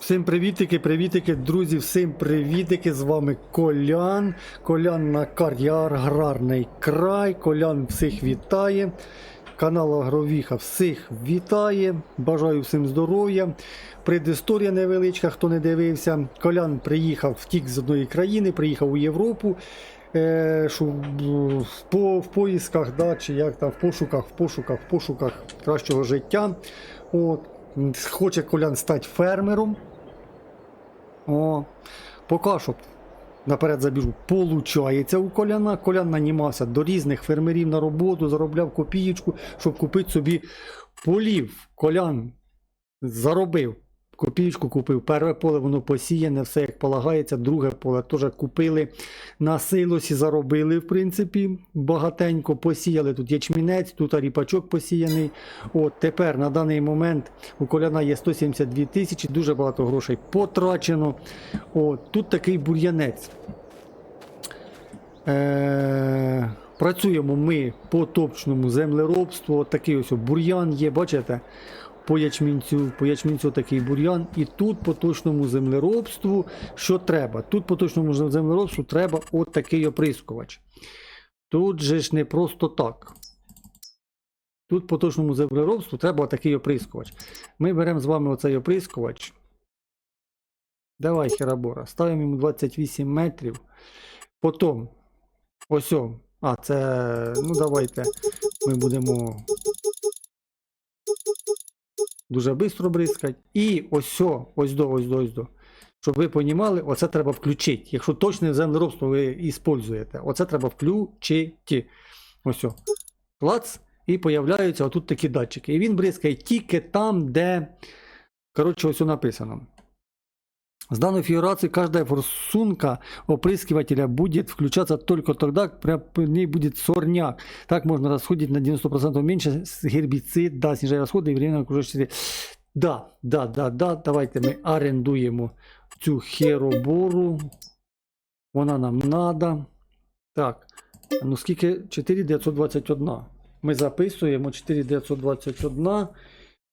Всім привітики, привітики, друзі, всім привітики. З вами Колян. Колян на кар'яр, аграрний край. Колян всіх вітає. Канал Агровіха всіх вітає. Бажаю всім здоров'я. Предісторія невеличка, хто не дивився. Колян приїхав, втік з одної країни, приїхав у Європу. Е, що, в- по, в поїсках, да, чи як там, в пошуках, в пошуках, в пошуках кращого життя. От. Хоче Колян стати фермером. О, поки що наперед забіжу, получається у коляна. Колян нанімався до різних фермерів на роботу, заробляв копієчку, щоб купити собі полів. Колян заробив. Копієчку купив. Перше поле воно посіяне, все як полагається. Друге поле теж купили на силосі, заробили, в принципі, багатенько посіяли. Тут ячмінець, тут ріпачок посіяний. От тепер на даний момент у коляна є 172 тисячі, дуже багато грошей потрачено. От, тут такий бур'янець. Е, працюємо ми по топчному землеробству. От такий ось бур'ян є, бачите? По ячмінцю, по ячмінцю такий бур'ян. І тут по точному землеробству, що треба? Тут по точному землеробству треба от такий оприскувач. Тут же ж не просто так. Тут по точному землеробству треба такий оприскувач. Ми беремо з вами оцей оприскувач. Давай, херабора. Ставимо йому 28 метрів. Потім. Ось. А, це. Ну, давайте. Ми будемо дуже швидко бризкати. І ось, ось до, ось до, ось до. Щоб ви розуміли, оце треба включити. Якщо точне землеробство ви використовуєте, оце треба включити. Ось. Клац. І появляються отут такі датчики. І він бризкає тільки там, де. Коротше, ось написано. С данной фигурацией каждая форсунка опрыскивателя будет включаться только тогда, когда при ней будет сорняк. Так можно расходить на 90% меньше с- гербицид, да, снижая расходы и время окружающей среды. Да, да, да, да, давайте ми орендуємо цю херобору. Вона нам надо. Так, ну скільки? 4921. Ми записуємо 4921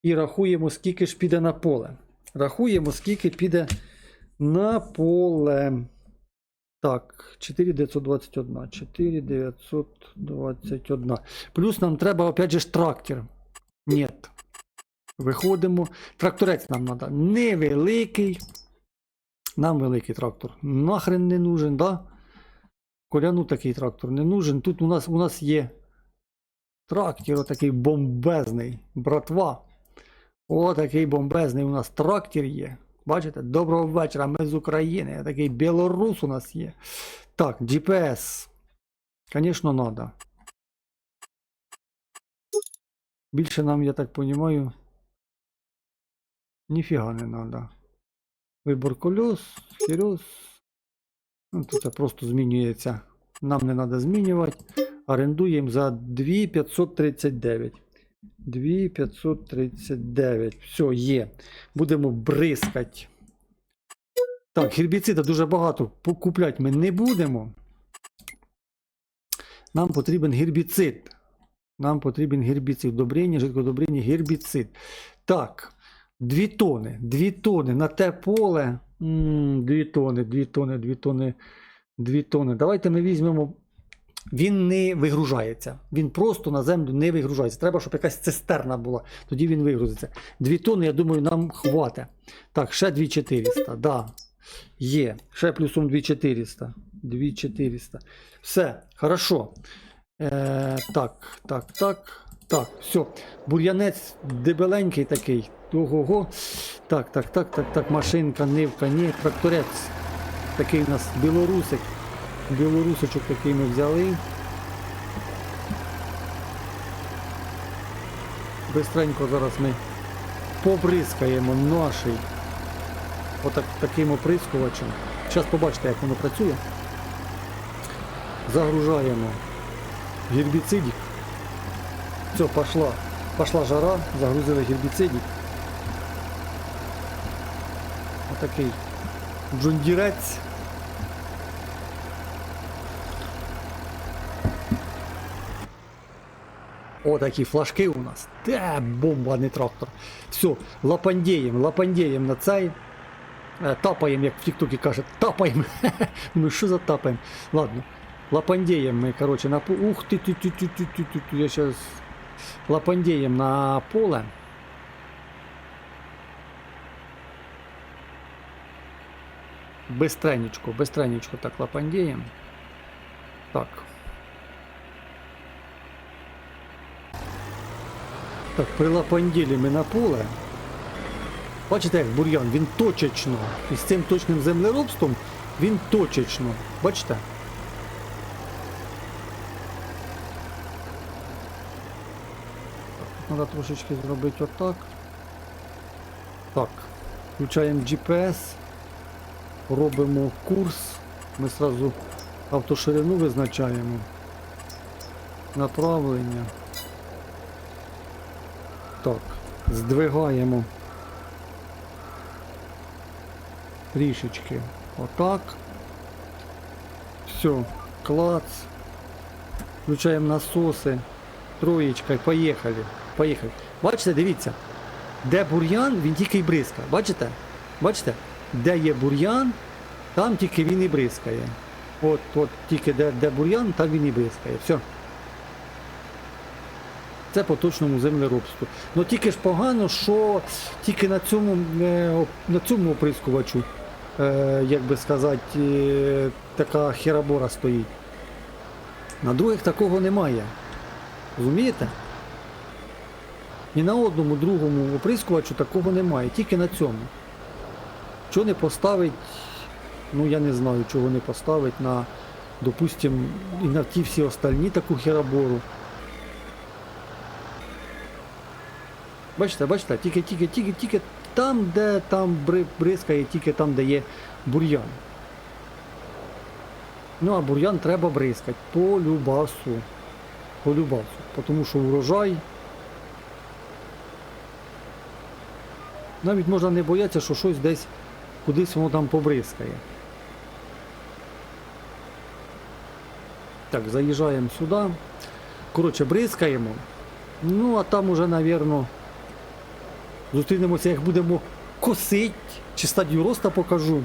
і рахуємо, скільки ж піде на поле. Рахуємо, скільки піде на поле. Так, 4921. 4921. Плюс нам треба, опять же, трактор. Ні. Виходимо. Тракторець нам треба невеликий. Нам великий трактор. Нахрен не нужен, да? Коляну такий трактор не нужен. Тут у нас, у нас є трактор такий бомбезний. Братва. О, такий бомбезний у нас трактор є. Бачите? Доброго вечора, ми з України. Я Такий білорус у нас є. Так, GPS. Звісно, треба. Більше нам, я так розумію, ніфіга не треба. Вибор колес, херес. Ну, тут просто змінюється. Нам не треба змінювати. Орендуємо за 2539. 2539. Все, є. Будемо бризкати. Так, гербіцида дуже багато покупляти ми не будемо. Нам потрібен гербіцид. Нам потрібен гербіцид. Добрення, жидкодобрення, гербіцид. Так, 2 тони. 2 тони на те поле. 2 тони, 2 тони, 2 тони, 2 тони. Давайте ми візьмемо він не вигружається. Він просто на землю не вигружається. Треба, щоб якась цистерна була. Тоді він вигрузиться. Дві тонни, я думаю, нам хватить. Так, ще 2400. Да. Є. Ще плюсом 2400. 2400. Все, хорошо. Е, так, так, так. Так, все. Бур'янець дебеленький такий. Ого-го. Так, так, так, так, так. Машинка, нивка, ні, тракторець. Такий у нас білорусик. Білорусочок такий ми взяли. Бистренько зараз ми побризкаємо наший отак, таким оприскувачем. Зараз побачите, як воно працює. Загружаємо гербіцидик. Все, пошла. Пошла жара, загрузили гербіцидик. Отакий джундірець. О, такие флажки у нас. Да, бомба, а трактор. Все, лопандеем, лопандеем на цай, э, тапаем, как в ТикТоке, каже, тапаем. Ну что за тапаем? Ладно. лопандеем мы, короче, на Ух ты, ти, ти, ти, ти, ти, ти, я сейчас лопандеем на поле. Быстренечко, быстренечко так лопандеем. Так, Так, прилапанділі ми на поле. Бачите, як бур'ян, він точечно. І з цим точним землеробством він точечно. Бачите? Треба трошечки зробити отак. Так. Включаємо GPS. Робимо курс. Ми одразу автоширину визначаємо. Направлення. Так. Здвигаємо. Трішечки. Отак. Все. Клац. Включаємо насоси. Троєчка поїхали. Поїхали. Бачите, дивіться. Де бур'ян, він тільки й бризкає. Бачите? Бачите? Де є бур'ян, там тільки він і бризкає. От, от тільки де, де бур'ян, там він і бризкає. Все. Це по точному землеробству. Ну тільки ж погано, що тільки на цьому, е, на цьому оприскувачу, е, як би сказати, е, така херабора стоїть. На других такого немає. Розумієте? Ні на одному другому оприскувачу такого немає, тільки на цьому. Чого не поставить, ну я не знаю, чого не поставить на, допустим, і на ті всі остальні таку херабору. Бачите, бачите, тільки, тільки, тільки, тільки там, де там бризкає, тільки там, де є бур'ян. Ну, а бур'ян треба бризкати по любасу. По любасу. Тому що урожай. Навіть можна не боятися, що щось десь кудись воно там побризкає. Так, заїжджаємо сюди. Коротше, бризкаємо. Ну, а там уже, напевно, зустрінемося, як будемо косить. Чи стадію роста покажу.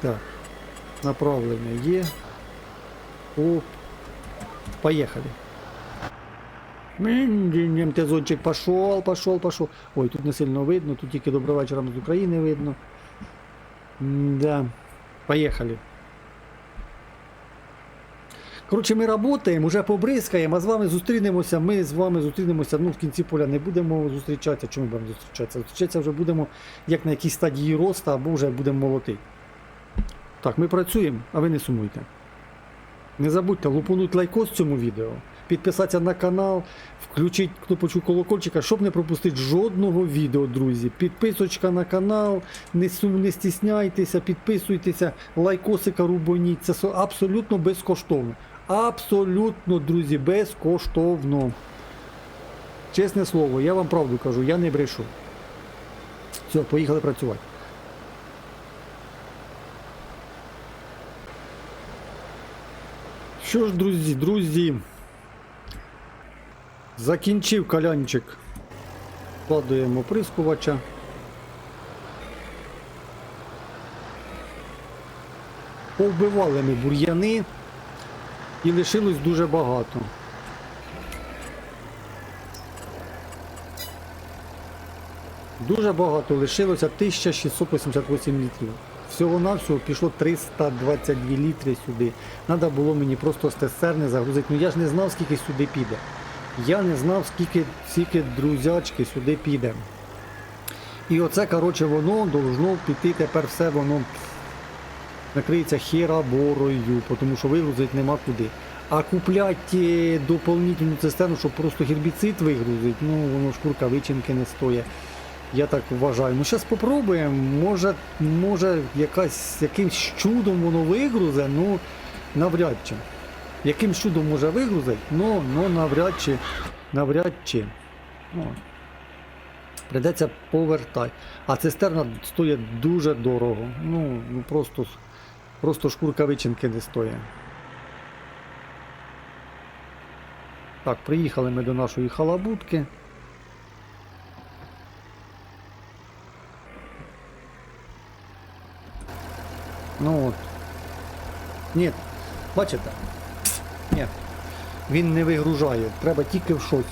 Так. Направлення є. Оп. Поехали. МТЗончик пошел, пошел, пошел. Ой, тут не сильно видно, тут тільки добрий з України видно. Да. Поехали. Коротше, ми працюємо, вже побризкаємо, а з вами зустрінемося. Ми з вами зустрінемося. Ну, в кінці поля не будемо зустрічатися. Чому будемо зустрічатися? Зустрічатися вже будемо як на якійсь стадії росту, або вже будемо молотити. Так, ми працюємо, а ви не сумуйте. Не забудьте лупануть лайкос цьому відео, підписатися на канал, включити кнопочку колокольчика, щоб не пропустити жодного відео, друзі. Підписочка на канал, не, сум, не стісняйтеся, підписуйтеся, лайкосика рубоніть. Це абсолютно безкоштовно. Абсолютно, друзі, безкоштовно. Чесне слово, я вам правду кажу, я не брешу. Все, поїхали працювати. Що ж, друзі, друзі, закінчив калянчик. Вкладуємо прискувача. Повбивали ми бур'яни і лишилось дуже багато. Дуже багато лишилося 1688 літрів. Всього-навсього пішло 322 літри сюди. Треба було мені просто з цистерни загрузити. Ну я ж не знав, скільки сюди піде. Я не знав, скільки, скільки друзячки сюди піде. І оце, коротше, воно должно піти тепер все воно накриється хераборою, тому що вигрузити нема куди. А купляти доповнительну цистерну, щоб просто гербіцид вигрузити, ну воно шкурка вичинки не стоїть. Я так вважаю. Ну зараз спробуємо. Може, може якась, якимсь чудом воно вигрузе, ну навряд чи. Яким чудом може вигрузити, ну, ну навряд чи. Навряд чи. Ну, придеться повертати. А цистерна стоїть дуже дорого. Ну, ну просто, просто шкурка вичинки не стоїть. Так, приїхали ми до нашої халабутки. Ну от. Ні, бачите? Ні. Він не вигружає, треба тільки в щось.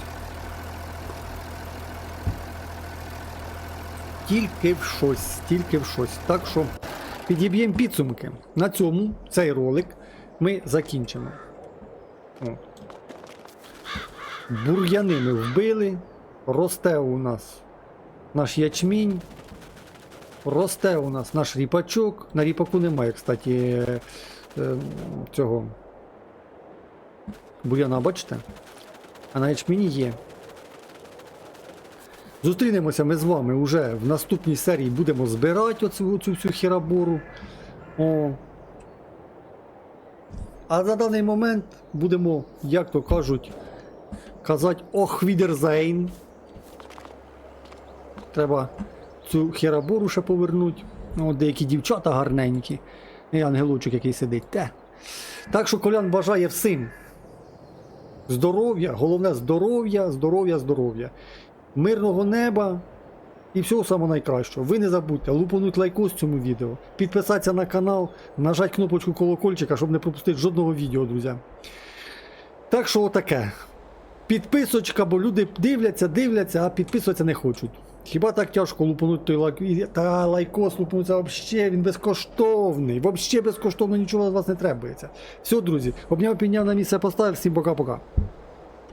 Тільки в щось, тільки в щось. Так що підіб'ємо підсумки. На цьому цей ролик ми закінчимо. От. Бур'яни ми вбили. Росте у нас наш ячмінь. Росте у нас наш ріпачок. На ріпаку немає, кстати, е, е, цього бур'яна, бачите? А на ячміні є. Зустрінемося ми з вами вже в наступній серії. Будемо збирати оцю, цю всю хірабору. О. А за даний момент будемо, як то кажуть, казати ох відерзейн. Треба цю херабору ще повернути. Ну, от деякі дівчата гарненькі. І ангелочок, який сидить. Те. Так що Колян бажає всім здоров'я, головне здоров'я, здоров'я, здоров'я. Мирного неба і всього самого найкращого. Ви не забудьте лупануть лайкос цьому відео, підписатися на канал, нажати кнопочку колокольчика, щоб не пропустити жодного відео, друзі. Так що отаке. Підписочка, бо люди дивляться, дивляться, а підписуватися не хочуть. Хіба так тяжко лупануть той лайк. Та лайкос лупануться взагалі, він безкоштовний. Взагалі безкоштовно нічого від вас не требується. Все, друзі, обняв підняв на місце поставив, всім пока-пока.